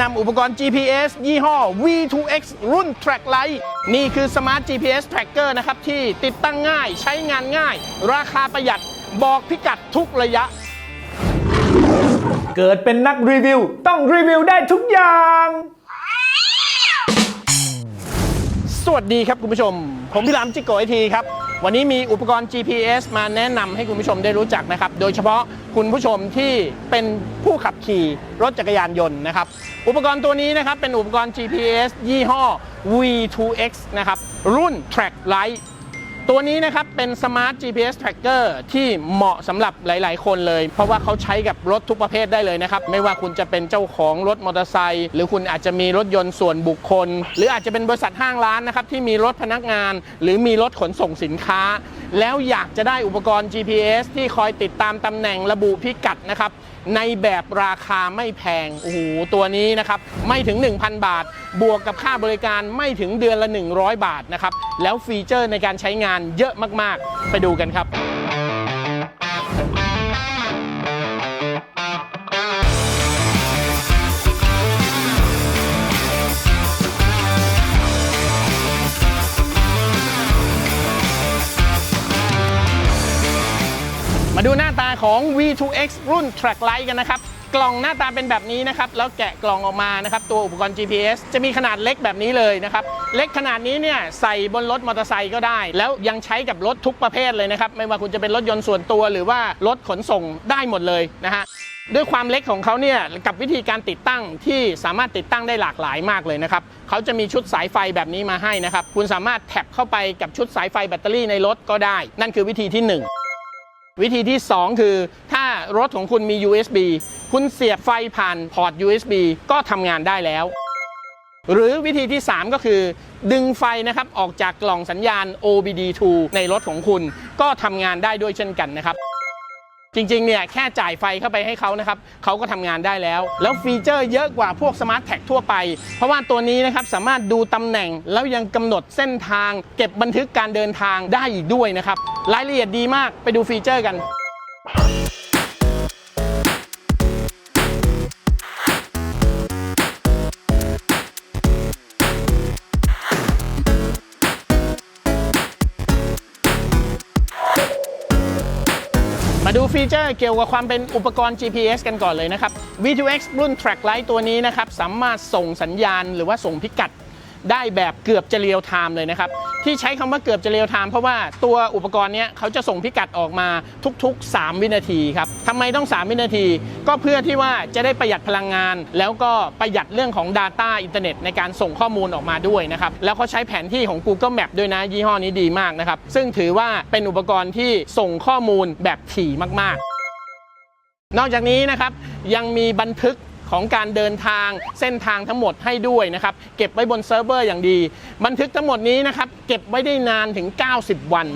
นำอุปกรณ์ GPS ยี่ห้อ V2X รุ่น Track Lite นี่คือ Smart GPS Tracker นะครับ ที่ติดตั้งง่ายใช้งานง่าย ราคาประหยัดบอกพิกัดทุกระยะ เกิดเป็นนักรีวิว ต้องรีวิวได้ทุกอย่าง สวัสดีครับคุณผู้ชม ผมพี่รามจิโกไอทีครับวันนี้มีอุปกรณ์ GPS มาแนะนำให้คุณผู้ชมได้รู้จักนะครับ โดยเฉพาะคุณผู้ชมที่เป็นผู้ขับขี่รถจักรยานยนต์นะครับ อุปกรณ์ตัวนี้นะครับ เป็นอุปกรณ์ GPS ยี่ห้อ V2X นะครับ รุ่น Track Light ตัวนี้นะครับ เป็น Smart GPS Tracker ที่เหมาะสำหรับหลาย ๆ คนเลย เพราะว่าเขาใช้กับรถทุกประเภทได้เลยนะครับ ไม่ว่าคุณจะเป็นเจ้าของรถมอเตอร์ไซค์หรือคุณอาจจะมีรถยนต์ส่วนบุคคล หรืออาจจะเป็นบริษัทห้างร้านนะครับที่มีรถพนักงาน หรือมีรถขนส่งสินค้า แล้วอยากจะได้อุปกรณ์ GPS ที่คอยติดตามตำแหน่งระบุพิกัดนะครับ ในแบบราคาไม่แพง โอ้โห ตัวนี้นะครับ ไม่ถึง 1,000 บาท บวกกับค่าบริการไม่ถึงเดือนละ 100 บาทนะครับ แล้วฟีเจอร์ในการใช้งานเยอะมาก ๆ ไปดูกันครับ มาดูหน้าตาของ V2X รุ่น Track Lite กันนะครับ กล่องหน้าตาเป็นแบบนี้นะครับ แล้วแกะกล่องออกมานะครับ ตัวอุปกรณ์ GPS จะมีขนาดเล็กแบบนี้เลยนะครับ เล็กขนาดนี้เนี่ยใส่บนรถมอเตอร์ไซค์ก็ได้ แล้วยังใช้กับรถทุกประเภทเลยนะครับ ไม่ว่าคุณจะเป็นรถยนต์ส่วนตัว หรือว่ารถขนส่งได้หมดเลยนะฮะด้วยความเล็กของเขาเนี่ยกับวิธีการติดตั้งที่สามารถติดตั้งได้หลากหลายมากเลยนะครับเขาจะมีชุดสายไฟแบบนี้มาให้นะครับ คุณสามารถแท็บเข้าไปกับชุดสายไฟแบตเตอรี่ในรถก็ได้ นั่นคือวิธีที่หนึ่ง วิธีที่ 2 คือ ถ้ารถของคุณมี USB คุณเสียบไฟผ่านพอร์ต USB ก็ทำงานได้แล้ว หรือวิธีที่ 3 ก็คือ ดึงไฟนะครับออกจากกล่องสัญญาณ OBD2 ในรถของคุณ ก็ทำงานได้ด้วยเช่นกันนะครับ จริงๆเนี่ยแค่จ่ายไฟเข้าไปให้เขานะครับเขาก็ทำงานได้แล้ว แล้วฟีเจอร์เยอะกว่าพวกสมาร์ทแท็กทั่วไป เพราะว่าตัวนี้นะครับสามารถดูตำแหน่ง แล้วยังกำหนดเส้นทาง เก็บบันทึกการเดินทางได้อีกด้วยนะครับรายละเอียดดีมากไปดูฟีเจอร์กัน ฟีเจอร์เกี่ยวกับความเป็นอุปกรณ์ GPS กันก่อนเลยนะครับ V2X รุ่น Tracklight ตัวนี้นะครับ สามารถส่งสัญญาณหรือว่าส่งพิกัด ได้แบบเกือบจะเรียลไทม์เลยนะครับ ที่ใช้คำว่าเกือบจะเรียลไทม์เพราะว่าตัวอุปกรณ์นี้เขาจะส่งพิกัดออกมาทุกๆ 3 วินาทีครับทำไมต้อง 3 วินาที ก็เพื่อที่ว่าจะได้ประหยัดพลังงาน แล้วก็ประหยัดเรื่องของ Data อินเทอร์เน็ตในการส่งข้อมูลออกมาด้วยนะครับ แล้วเขาใช้แผนที่ของ Google Map ด้วยนะ ยี่ห้อนี้ดีมากนะครับ ซึ่งถือว่าเป็นอุปกรณ์ที่ส่งข้อมูลแบบถี่มากๆ นอกจากนี้นะครับยังมีบันทึก ของการเดินทางเส้นทางทั้งหมดให้ด้วยนะครับ เก็บไว้บนเซิร์ฟเวอร์อย่างดี บันทึกทั้งหมดนี้นะครับ เก็บไว้ได้นานถึง 90 วัน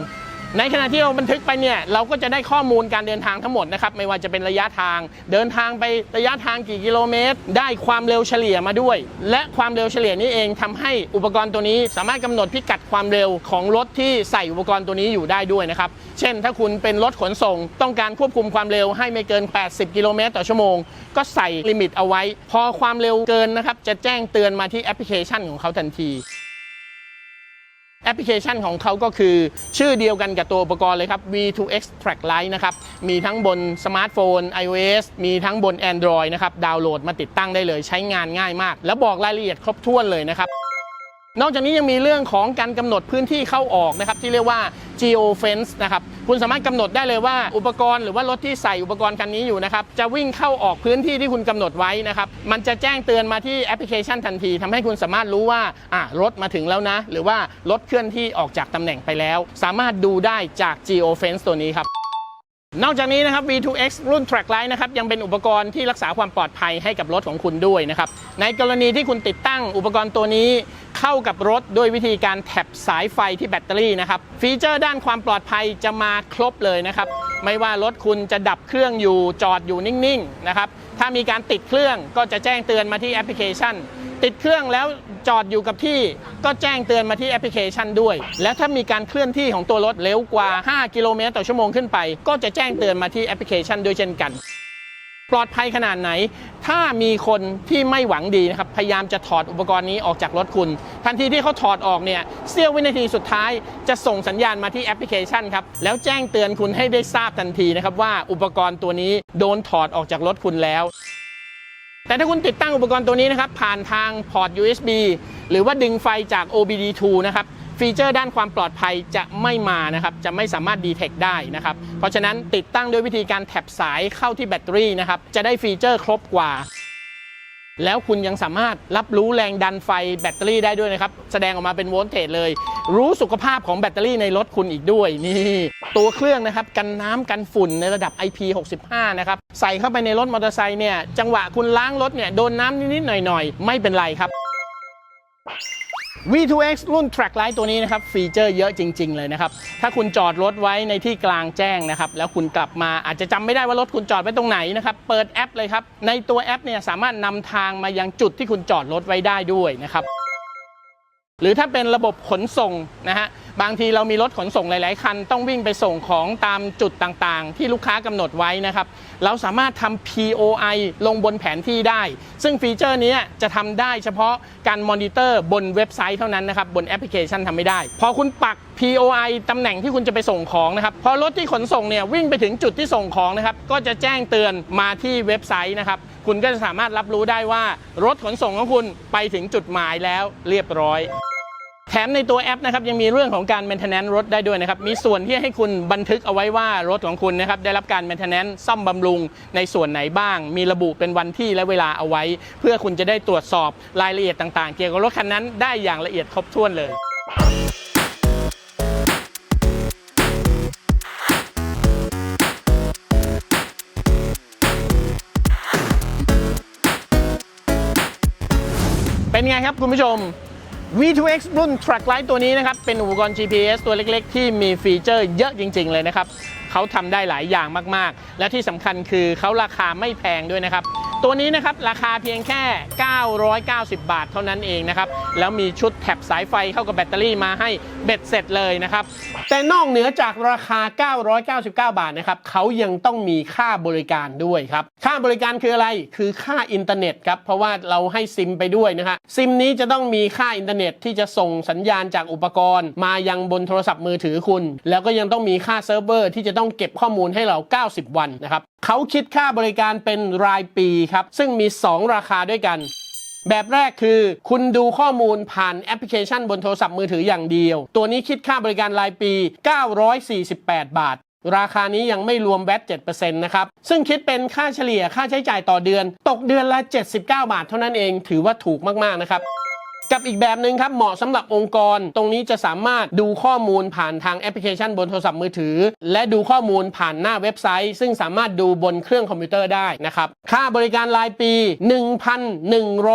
ในขณะที่เราบันทึกไปเนี่ยเราก็จะได้ข้อมูลการเดินทางทั้งหมดนะครับไม่ว่าจะเป็นระยะทาง เดินทางไประยะทางกี่กิโลเมตร ได้ความเร็วเฉลี่ยมาด้วย และความเร็วเฉลี่ยนี้เองทำให้อุปกรณ์ตัวนี้ สามารถกำหนดพิกัดความเร็วของรถที่ใส่อุปกรณ์ตัวนี้อยู่ได้ด้วยนะครับเช่น ถ้าคุณเป็นรถขนส่ง ต้องการควบคุมความเร็วให้ไม่เกิน 80 กิโลเมตรต่อชั่วโมง ก็ใส่ลิมิตเอาไว้ พอความเร็วเกินนะครับจะแจ้งเตือนมาที่แอปพลิเคชันของเขาทันที แอปพลิเคชันของเขาก็คือชื่อเดียวกันกับตัวอุปกรณ์เลยครับ V2X Track Lite นะครับ มีทั้งบนสมาร์ทโฟน iOS มีทั้งบน Android นะครับ ดาวน์โหลดมาติดตั้งได้เลย ใช้งานง่ายมาก แล้วบอกรายละเอียดครบถ้วนเลยนะครับ นอกจากนี้ยังมีเรื่องของการกำหนดพื้นที่เข้าออกนะครับ ที่เรียกว่า geo fence นะครับคุณสามารถกำหนดได้เลยว่าอุปกรณ์หรือว่ารถที่ใส่อุปกรณ์คันนี้อยู่นะครับจะวิ่งเข้าออกพื้นที่ที่คุณกำหนดไว้นะครับมันจะแจ้งเตือนมาที่แอปพลิเคชันทันทีทำให้คุณสามารถรู้ว่าอะรถมาถึงแล้วนะ หรือว่ารถเคลื่อนที่ออกจากตำแหน่งไปแล้ว สามารถดูได้จาก geo fence ตัวนี้ครับนอกจากนี้นะครับ V2X รุ่น Track Lite นะครับยังเป็นอุปกรณ์ที่รักษาความปลอดภัยให้กับรถของคุณด้วยนะครับในกรณีที่คุณติดตั้งอุปกรณ์ตัวนี้ เข้ากับรถด้วยวิธีการแท็บสายไฟที่แบตเตอรี่นะครับ ฟีเจอร์ด้านความปลอดภัยจะมาครบเลยนะครับ ไม่ว่ารถคุณจะดับเครื่องอยู่จอดอยู่นิ่งๆนะครับ ถ้ามีการติดเครื่องก็จะแจ้งเตือนมาที่แอปพลิเคชัน ติดเครื่องแล้วจอดอยู่กับที่ ก็แจ้งเตือนมาที่แอปพลิเคชันด้วย แล้วถ้ามีการเคลื่อนที่ของตัวรถเร็วกว่า 5 กิโลเมตรต่อชั่วโมงขึ้นไป ก็จะแจ้งเตือนมาที่แอปพลิเคชันด้วยเช่นกัน ปลอดภัยขนาดไหน ถ้ามีคนที่ไม่หวังดีนะครับ พยายามจะถอดอุปกรณ์นี้ออกจากรถคุณ ทันทีที่เขาถอดออกเนี่ยเสี้ยววินาทีสุดท้ายจะส่งสัญญาณมาที่แอปพลิเคชันครับ แล้วแจ้งเตือนคุณให้ได้ทราบทันทีนะครับว่าอุปกรณ์ตัวนี้โดนถอดออกจากรถคุณแล้วแต่ถ้าคุณติดตั้งอุปกรณ์ตัวนี้นะครับ ผ่านทางพอร์ต USB หรือว่าดึงไฟจาก OBD2 นะครับ ฟีเจอร์ด้านความปลอดภัยจะไม่มานะครับจะไม่สามารถดีเทคได้นะครับเพราะฉะนั้นติดตั้งด้วยวิธีการแท็บสายเข้าที่แบตเตอรี่นะครับจะได้ฟีเจอร์ครบกว่า แล้วคุณยังสามารถรับรู้แรงดันไฟแบตเตอรี่ได้ด้วยนะครับแสดงออกมาเป็นโวลต์เทจเลย รู้สุขภาพของแบตเตอรี่ในรถคุณอีกด้วยนี่ตัวเครื่องนะครับกันน้ำกันฝุ่นในระดับ IP65 นะครับใส่เข้าไปในรถมอเตอร์ไซค์เนี่ยจังหวะคุณล้างรถเนี่ยโดนน้ำนิดๆหน่อยๆ ไม่เป็นไรครับ V2X รุ่น Track Light ตัวนี้นะครับฟีเจอร์เยอะจริง ๆ เลยนะครับ ถ้าคุณจอดรถไว้ในที่กลางแจ้งนะครับ แล้วคุณกลับมาอาจจะจำไม่ได้ว่ารถคุณจอดไว้ตรงไหนนะครับ เปิดแอปเลยครับ ในตัวแอปเนี่ยสามารถนำทางมายังจุดที่คุณจอดรถไว้ได้ด้วยนะครับ หรือถ้าเป็นระบบขนส่งนะฮะบางทีเรามีรถขนส่งหลาย ๆ คัน ต้องวิ่งไปส่งของตามจุดต่างๆ ที่ลูกค้ากำหนดไว้นะครับ เราสามารถทำ POI ลงบนแผนที่ได้ ซึ่งฟีเจอร์นี้จะทำได้เฉพาะการมอนิเตอร์บนเว็บไซต์เท่านั้นนะครับ บนแอปพลิเคชันทำไม่ได้ พอคุณปัก POI ตำแหน่งที่คุณจะไปส่งของนะครับ พอรถที่ขนส่งเนี่ยวิ่งไปถึงจุดที่ส่งของนะครับ ก็จะแจ้งเตือนมาที่เว็บไซต์นะครับ คุณก็จะสามารถรับรู้ได้ว่ารถขนส่งของคุณไปถึงจุดหมายแล้วเรียบร้อย แถมในตัวแอปนะครับยังมีเรื่องของการ maintenance รถได้ด้วยนะครับ มีส่วนที่ให้คุณบันทึกเอาไว้ว่ารถของคุณนะครับได้รับการ maintenance ซ่อมบำรุงในส่วนไหนบ้าง มีระบุเป็นวันที่และเวลาเอาไว้ เพื่อคุณจะได้ตรวจสอบรายละเอียดต่างๆ เกี่ยวกับรถคันนั้นได้อย่างละเอียดครบถ้วนเลยเป็นไงครับคุณผู้ชม V2X รุ่น Track Light ตัวนี้นะครับ เป็นอุปกรณ์ GPS ตัวเล็กๆ ที่มีฟีเจอร์เยอะจริง ๆ เลยนะครับเขาทำได้หลายอย่างมากๆ และที่สำคัญคือเขาราคาไม่แพงด้วยนะครับ ตัวนี้นะครับราคาเพียงแค่ 990 บาทเท่านั้นเองนะครับ แล้วมีชุดแถบสายไฟเข้ากับแบตเตอรี่มาให้เบ็ดเสร็จเลยนะครับ แต่นอกเหนือจากราคา 999 บาทนะครับเขายังต้องมีค่าบริการด้วยครับค่าบริการคืออะไรคือค่าอินเทอร์เน็ตครับเพราะว่าเราให้ซิมไปด้วยนะฮะซิมนี้จะต้องมีค่าอินเทอร์เน็ตที่จะส่งสัญญาณจากอุปกรณ์ มายังบนโทรศัพท์มือถือคุณ แล้วก็ยังต้องมีค่าเซิร์ฟเวอร์ที่จะต้องเก็บข้อมูลให้เรา 90 วันนะครับ เขาคิดค่าบริการเป็นรายปีครับ ซึ่งมี 2 ราคาด้วยกัน แบบแรกคือ คุณดูข้อมูลผ่านแอปพลิเคชันบนโทรศัพท์มือถืออย่างเดียว ตัวนี้คิดค่าบริการรายปี 948 บาท ราคานี้ยังไม่รวมแวต7%นะครับ ซึ่งคิดเป็นค่าเฉลี่ยค่าใช้จ่ายต่อเดือน ตกเดือนละ 79 บาทเท่านั้นเอง ถือว่าถูกมาก ๆ นะครับ กับอีกแบบหนึ่งครับเหมาะสำหรับองค์กร ตรงนี้จะสามารถดูข้อมูลผ่านทางแอปพลิเคชันบนโทรศัพท์มือถือ และดูข้อมูลผ่านหน้าเว็บไซต์ ซึ่งสามารถดูบนเครื่องคอมพิวเตอร์ได้นะครับค่าบริการรายปี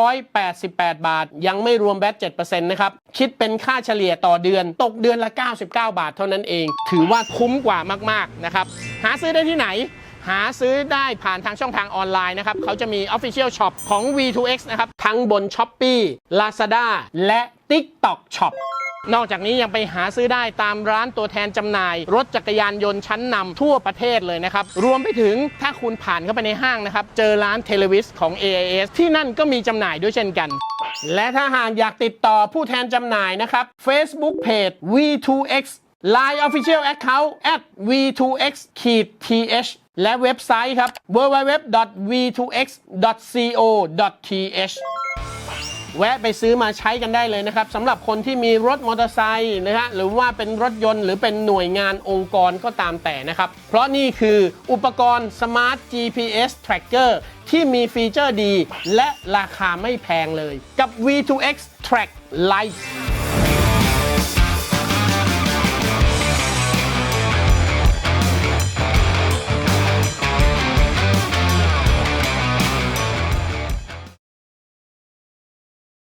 1,188 บาท ยังไม่รวมแบต7%นะครับคิดเป็นค่าเฉลี่ยต่อเดือน ตกเดือนละ 99 บาทเท่านั้นเอง ถือว่าคุ้มกว่ามากๆนะครับหาซื้อได้ที่ไหน หาซื้อได้ผ่านทางช่องทางออนไลน์นะครับ เขาจะมี Official Shop ของ V2X นะครับ ทั้งบน s h o p e e Lazada และ TikTok Shop นอกจากนี้ยังไปหาซื้อได้ตามร้านตัวแทนจำหน่าย รถจักรยานยนต์ชั้นนำทั่วประเทศเลยนะครับ รวมไปถึงถ้าคุณผ่านเข้าไปในห้างนะครับ เจอร้านเทเลวิสของ AIS ที่นั่นก็มีจำหน่ายด้วยเช่นกัน และถ้าหากอยากติดต่อผู้แทนจำหน่ายนะครับ Facebook Page V2X Line Official Account at v2x-th และเว็บไซต์ครับ www.v2x.co.th แวะไปซื้อมาใช้กันได้เลยนะครับสำหรับคนที่มีรถมอเตอร์ไซค์นะฮะหรือว่าเป็นรถยนต์หรือเป็นหน่วยงานองค์กรก็ตามแต่นะครับ เพราะนี่คืออุปกรณ์ Smart GPS Tracker ที่มีฟีเจอร์ดี และราคาไม่แพงเลย กับ V2X Track Lite